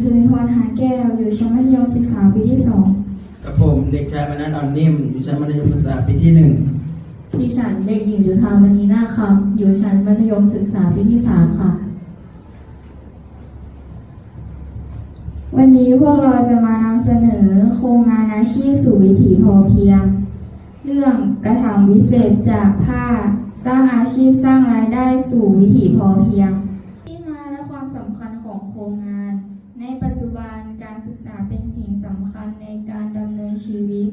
สิริพรหาแก้ว อยู่ชั้นมัธยมศึกษาปีที่สองกับผมเด็กชายมนัสอ่อนนิ่ม อยู่ชั้นมัธยมศึกษาปีที่หนึ่งดิฉันเด็กหญิงจุธามณีนาคคำอยู่ชั้นมัธยมศึกษาปีที่สามค่ะ วันนี้พวกเราจะมานำเสนอโครงงานอาชีพสู่วิถีพอเพียง เรื่องกระถางวิเศษจากผ้า สร้างอาชีพสร้างรายได้สู่วิถีพอเพียง ที่มาและความสำคัญของโครงงาน ในปัจจุบันการศึกษาเป็นสิ่งสำคัญในการดำเนินชีวิต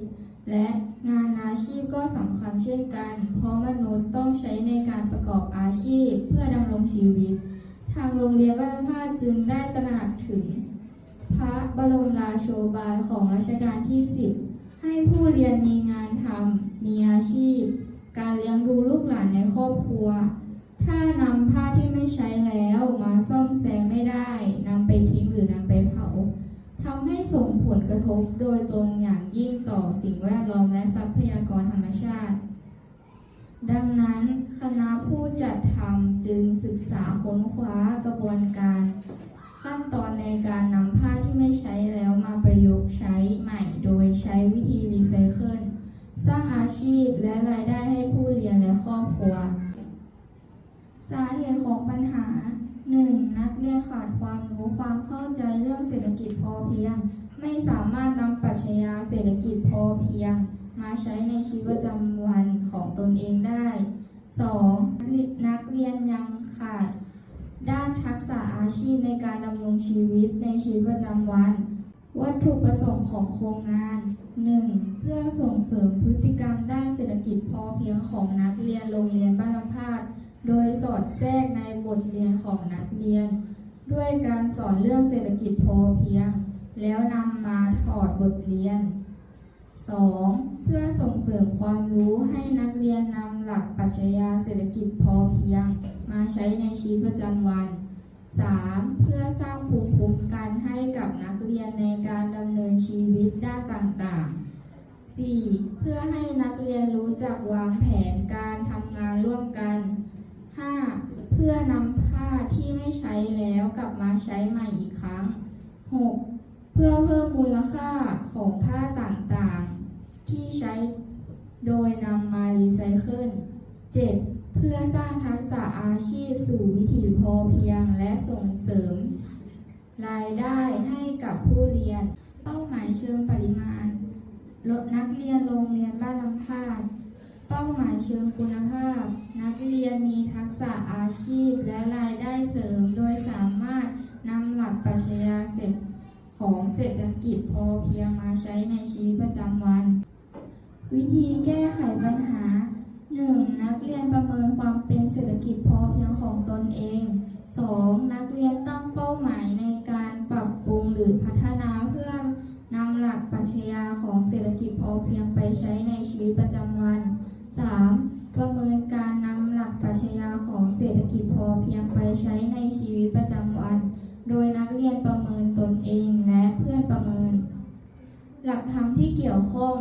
และงานอาชีพก็สำคัญเช่นกัน เพราะมนุษย์ต้องใช้ในการประกอบอาชีพเพื่อดำรงชีวิต ทางโรงเรียนวัฒนภาจึงได้ตระหนักถึง พระบรมราโชบายของรัชกาลที่ 10 ให้ผู้เรียนมีงานทำ ผลกระทบโดยตรงอย่างยิ่งต่อสิ่งแวดล้อมและทรัพยากรธรรมชาติ ดังนั้นคณะผู้จัดทำจึงศึกษาค้นคว้ากระบวนการ ขั้นตอนในการนำผ้าที่ไม่ใช้แล้วมาประยุกต์ใช้ใหม่ โดยใช้วิธีรีไซเคิลสร้างอาชีพและรายได้ให้ผู้เรียนและครอบครัว สาเหตุของปัญหา 1. นักเรียนขาดความรู้ความเข้าใจเรื่องเศรษฐกิจพอเพียง ไม่สามารถนำปรัชญาเศรษฐกิจพอเพียง มาใช้ในชีวิตประจำวันของตนเองได้ 2. นักเรียนยังขาด ด้านทักษะอาชีพในการดำรงชีวิตในชีวิตประจำวัน วัตถุประสงค์ของโครงงาน 1. เพื่อส่งเสริมพฤติกรรมด้านเศรษฐกิจพอเพียงของนักเรียนโรงเรียนบ้านลำพาดโดยสอดแทรกในบทเรียนของนักเรียน ด้วยการสอนเรื่องเศรษฐกิจพอเพียง แล้วนำมาถอดบทเรียน 2. เพื่อส่งเสริมความรู้ให้นักเรียนนำหลักปรัชญาเศรษฐกิจพอเพียง มาใช้ในชีวิตประจำวัน 3. เพื่อสร้างภูมิคุ้มกันให้กับนักเรียนในการดำเนินชีวิตด้านต่างๆ 4. เพื่อให้นักเรียนรู้จักวางแผนการทำงานร่วมกัน 5. เพื่อนำผ้าที่ไม่ใช้แล้วกลับมาใช้ใหม่อีกครั้ง 6. เพื่อเพิ่มมูลค่าของผ้าต่างๆ ที่ใช้โดยนำมารีไซเคิล 7. เพื่อสร้างทักษะอาชีพสู่วิถีพอเพียงและส่งเสริม รายได้ให้กับผู้เรียน เป้าหมายเชิงปริมาณ ลดนักเรียนโรงเรียนบ้านลำพาดเป้าหมายเชิงคุณภาพ นักเรียนมีทักษะอาชีพและรายได้เสริม โดยสามารถนำหลักปรัชญาเศรษฐ ของเศรษฐกิจพอเพียงมาใช้ในชีวิตประจำวัน วิธีแก้ไขปัญหา 1. นักเรียนประเมินความเป็นเศรษฐกิจพอเพียงของตนเอง 2. นักเรียนตั้งเป้าหมายในการปรับปรุงหรือพัฒนาเพื่อนำหลักปรัชญาของเศรษฐกิจพอเพียงไปใช้ในชีวิตประจำวัน 3. ประเมินการนำหลักปรัชญาของเศรษฐกิจพอเพียงไปใช้ในชีวิตประจำวัน โดยนักเรียนประเมินตนเอง ประเมิน หลักธรรมที่เกี่ยวข้อง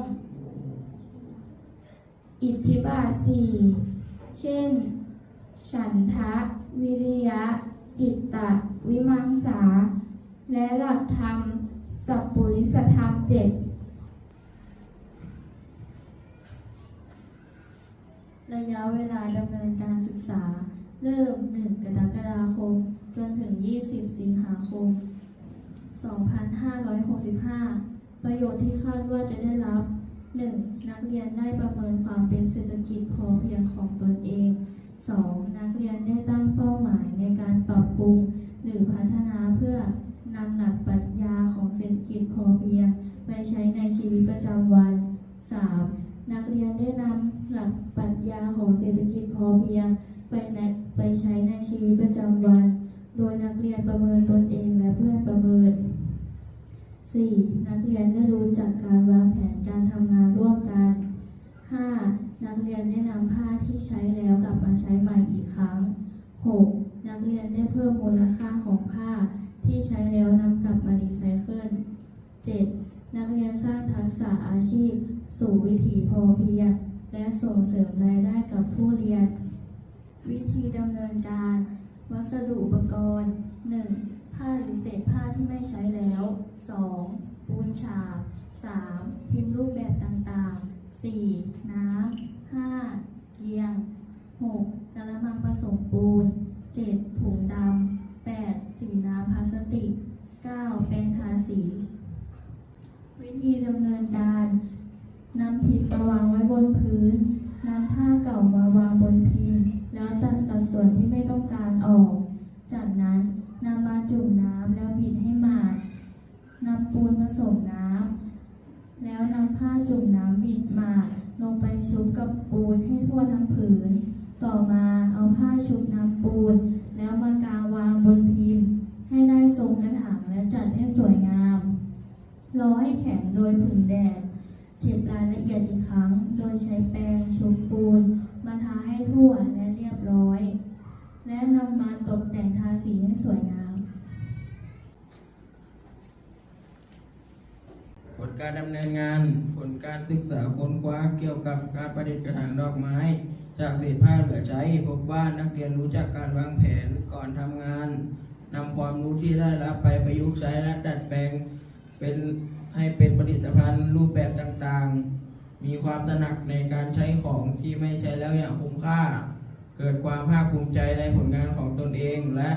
อิทธิบาทสี่เช่น ฉันทะ วิริยะ จิตตะ วิมังสา และหลักธรรม สัพปุริสธรรมเจ็ดระยะเวลาดำเนินการศึกษา เริ่ม 1 กรกฎาคม จนถึง 20 สิงหาคม 2565 ประโยชน์ที่คาดว่าจะได้รับ 1. นักเรียนได้ประเมินความเป็นเศรษฐกิจพอเพียงของตนเอง 2. นักเรียนได้ตั้งเป้าหมายในการปรับปรุง หรือพัฒนาเพื่อนำหลักปรัชญาของเศรษฐกิจพอเพียงไปใช้ในชีวิตประจำวัน 3. นักเรียนได้นำหลักปรัชญาของเศรษฐกิจพอเพียงไปในไปใช้ในชีวิตประจำวัน โดยนักเรียนประเมินตนเองและเพื่อนประเมิน 4. นักเรียนได้รู้จักการวางแผนการทำงานร่วมกัน 5. นักเรียนได้นำผ้าที่ใช้แล้วกลับมาใช้ใหม่อีกครั้ง 6. นักเรียนได้เพิ่มมูลค่าของผ้าที่ใช้แล้วนำกลับมารีไซเคิล 7. นักเรียนสร้างทักษะอาชีพ สู่วิถีพอเพียงและส่งเสริมรายได้กับผู้เรียน วิธีดำเนินการ วัสดุอุปกรณ์ 1. ผ้าหรือเศษผ้าที่ไม่ใช้แล้ว 2. ปูนฉาบ 3. พิมพ์รูปแบบต่างๆ 4. น้ำ 5. เกียง 6. กระมังผสมปูน 7. ถุงดำ 8. สีน้ำพลาสติก 9. แปรงทาสี วิธีดำเนินการนำพิมพ์มาวางไว้บนพื้นนำผ้าเก่า ไม่ต้องการออก จากนั้นนำมาจุ่มน้ำแล้วบิดให้หมาดนำปูนผสมน้ำแล้วนำผ้าจุ่มน้ำบิดหมาดลงไปชุบกับปูนให้ทั่วทั้งผืน ต่อมาเอาผ้าชุบน้ำปูน แล้วมากางวางบนพิมพ์ ให้ได้ทรงกระถางและจัดให้สวยงามรอให้แข็งโดยผึ่งแดดเก็บรายละเอียดอีกครั้ง โดยใช้แปรงชุบปูน มาทาให้ทั่วและเรียบร้อย และนำมา ตกแต่งทาสีให้สวยงาม ผลการดำเนินงาน ผลการศึกษาค้นคว้าเกี่ยวกับการประดิษฐ์กระถางดอกไม้ จากเศษผ้าเหลือใช้ พบว่านักเรียนรู้จักการวางแผนก่อนทำงานนำความรู้ที่ได้รับไปประยุกต์ใช้และดัดแปลงเป็นให้เป็นผลิตภัณฑ์รูปแบบต่างๆ มีความตระหนักในการใช้ของที่ไม่ใช้แล้วอย่างคุ้มค่า เกิดความภาคภูมิใจในผลงานของตนเอง และ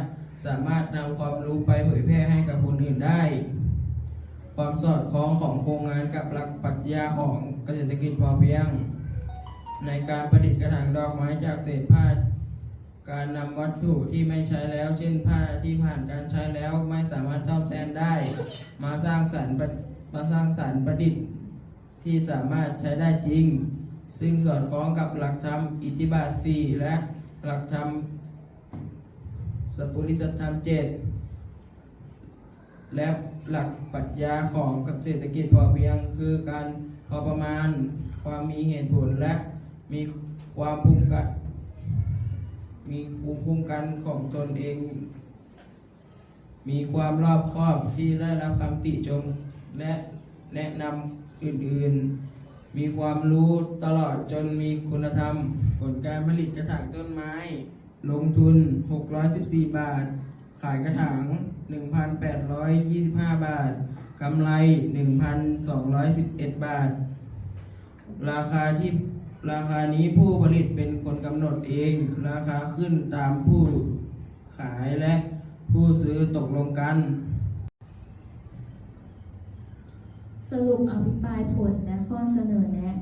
สามารถนำความรู้ไปเผยแพร่ให้กับคนอื่นได้ ความสอดคล้องของโครงงานกับหลักปรัชญาของเกษตรกิจพอเพียง ในการประดิษฐ์กระถางดอกไม้จากเศษผ้าการนำวัตถุที่ไม่ใช้แล้ว เช่นผ้าที่ผ่านการใช้แล้วไม่สามารถซ่อมแซมได้ มาสร้างสรรค์มาสร้างสรรค์ประดิษฐ์ที่สามารถใช้ได้จริง ซึ่งสอดคล้องกับหลักธรรมอิทธิบาทสี่และหลักธรรมสปุริสธรรมเจ็ดและหลักปรัชญาของกับเศรษฐกิจพอเพียงคือการพอประมาณความมีเหตุผลและมีความภูมิกันมีภูมิคุ้มกันของตนเอง มีความรอบคอบที่ได้รับคำติชมและแนะนำอื่นๆ มีความรู้ตลอดจนมีคุณธรรม ผลการผลิตกระถางต้นไม้ ลงทุน 614 บาท ขายกระถาง 1,825 บาท กำไร 1,211 บาท ราคาที่ราคานี้ผู้ผลิตเป็นคนกำหนดเอง ราคาขึ้นตามผู้ขายและผู้ซื้อตกลงกัน สรุปอภิปรายผลและข้อเสนอแนะ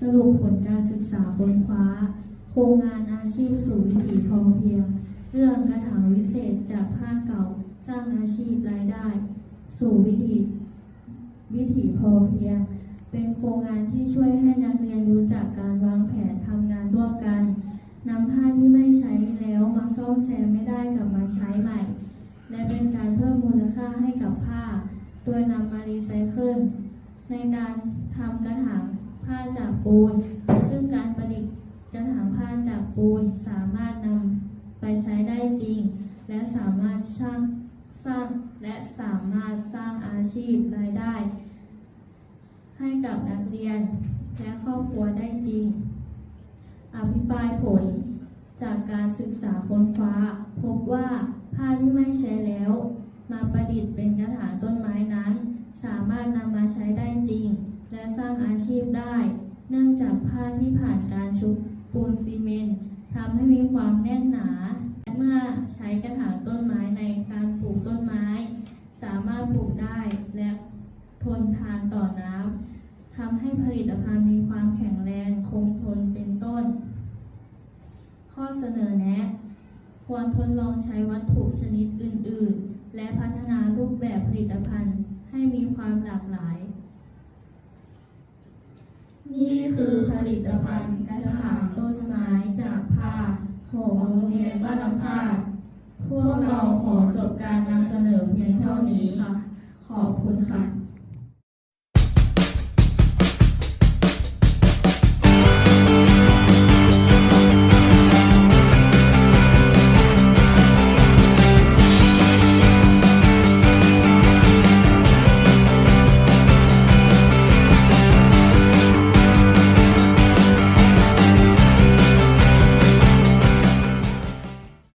สรุปผลการศึกษาค้นคว้า โครงงานอาชีพสู่วิถีพอเพียง เรื่องกระถางวิเศษจากผ้าเก่าสร้างอาชีพรายได้ สู่วิถีวิถีพอเพียง เป็นโครงงานที่ช่วยให้นักเรียนรู้จักการวางแผนทำงานร่วมกันนำผ้าที่ไม่ใช้แล้วมาซ่อมแซมไม่ได้กลับมาใช้ใหม่ และเป็นการเพิ่มมูลค่าให้กับผ้า โดยนำมารีไซเคิล ในการทำกระถางผ้าจากปูน ซึ่งการประดิษฐ์กระถางผ้าจากปูนสามารถนำไปใช้ได้จริง และสามารถสร้างสร้างและสามารถสร้างอาชีพรายได้ ให้กับนักเรียนและครอบครัวได้จริง อภิปรายผลจากการศึกษาค้นคว้า พบว่าผ้าที่ไม่ใช้แล้ว มาประดิษฐ์เป็นกระถางต้นไม้นั้น สามารถนำมาใช้ได้จริง และสร้างอาชีพได้ เนื่องจากผ้าที่ผ่านการชุบปูนซีเมนต์ทำให้มีความแน่นหนาและเมื่อใช้กระถางต้นไม้ในการปลูกต้นไม้ สามารถปลูกได้และทนทานต่อน้ำทำให้ผลิตภัณฑ์มีความแข็งแรงคงทนเป็นต้น ข้อเสนอแนะ ควรทดลองใช้วัตถุชนิดอื่น ๆ และพัฒนารูปแบบผลิตภัณฑ์ ให้มีความหลากหลาย นี่คือผลิตภัณฑ์กระถางต้นไม้จากผ้าของโรงเรียนบ้านลำพาดพวกเราขอจบการนำเสนอเพียงเท่านี้ค่ะ ขอบคุณค่ะ